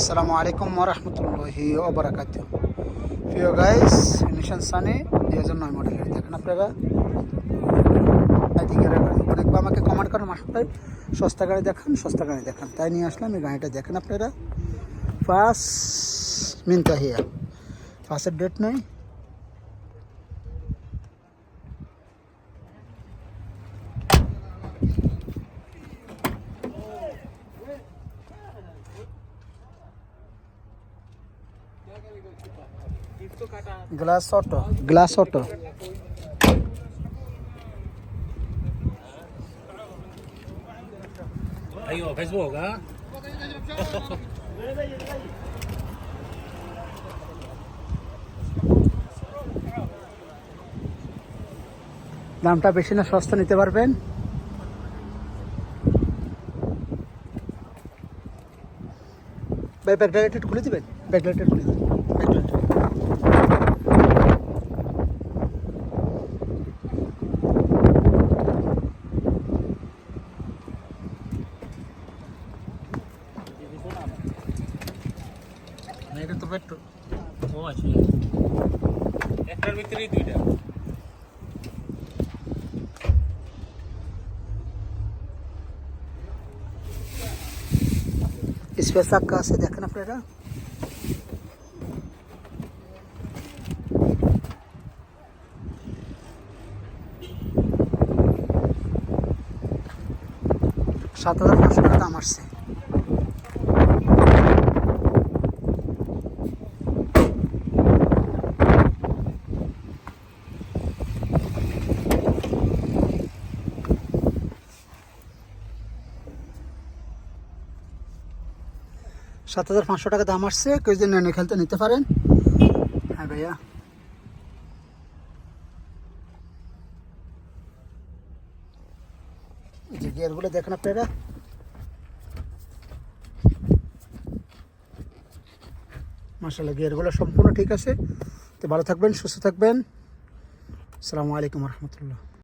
আসসালামু আলাইকুম ওরহমতুল্লাহি ওবরাকাত প্রিয় গাইস নিশান সানি দুই হাজার নয় মডেলের দেখেন আপনারা। অনেকবার আমাকে কমেন্ট করেন মাস্টার ভাই। সস্তা গাড়ি দেখান, সস্তা গাড়ি দেখান। তাই নিয়ে আসলাম, এই গাড়িটা দেখেন আপনারা। ফার্স্ট মিনতাহিয়া ফার্স্টের ডেট নেই। Glass auto. Glass ha? দামটা বেশি না সস্তা নিতে পারবেন? ভাই ব্যাকলাইট খুলে দিবেন? ব্যাকলাইট খুলে দিবেন। ব্যাকলাইট এটা তো পেট্রোল ও, আছে। একটার ভিতরেই দুইটা। স্পেস চাক্কা আছে দেখেন আপনারা সাত হাজার পাঁচশো টাকা দাম আসছে সাত হাজার পাঁচশো টাকা দাম আসছে। কেউ যদি নেনে খেলতে নিতে পারেন। হ্যাঁ ভাইয়া। যে গিয়ারগুলো দেখেন আপনারা। মাসাল্লাহ গিয়ারগুলো সম্পূর্ণ ঠিক আছে। তো ভালো থাকবেন, সুস্থ থাকবেন। আসসালামু আলাইকুম রহমতুল্লাহ।